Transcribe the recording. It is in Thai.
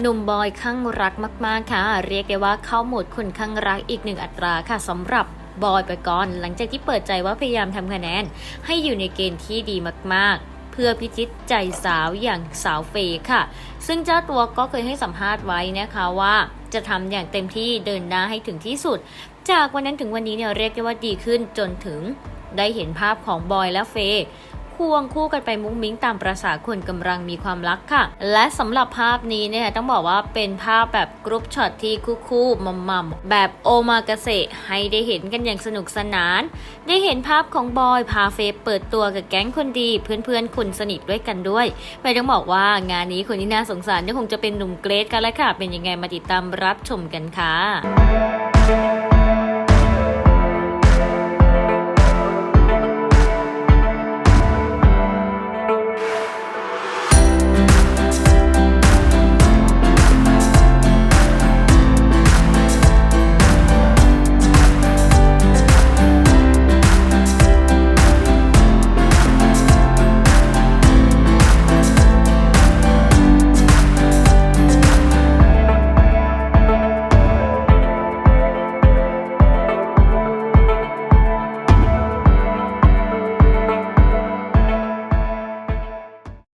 หนุ่มบอยข้างรักมาก ๆ ค่ะ เรียกได้ว่าเข้าโหมดคนข้างรักอีกหนึ่งอัตราค่ะสำหรับบอยปกรณ์หลังจากที่เปิดใจว่าพยายามทำคะแนน ให้อยู่ในเกณฑ์ที่ดีมาก ๆ เพื่อพิชิตใจสาวอย่างสาวเฟย์ค่ะ ซึ่งเจ้าตัวก็เคยให้สัมภาษณ์ไว้นะคะว่า จะทำอย่างเต็มที่เดินหน้าให้ถึงที่สุด จากวันนั้นถึงวันนี้เนี่ยเรียกได้ว่าดีขึ้นจนถึงได้เห็นภาพของบอยและเฟย์ ควงคู่กันไปมุ้งมิ้งตามประษาคนกำลังมีความรักค่ะ และสำหรับภาพนี้เนี่ยต้องบอกว่าเป็นภาพแบบกรุ๊ปช็อตที่คู่ๆมัมมัมๆแบบโอมากาเสะให้ได้เห็นกันอย่างสนุกสนาน ได้เห็นภาพของบอยพาเฟเปิดตัวกับแก๊งคนดี เพื่อนๆคนสนิทด้วยกันด้วยไปต้องบอกว่างานนี้คนที่น่าสงสารก็คงจะเป็นหนุ่มเกรทกันแล้วค่ะ เป็นยังไงมาติดตามรับชมกันค่ะ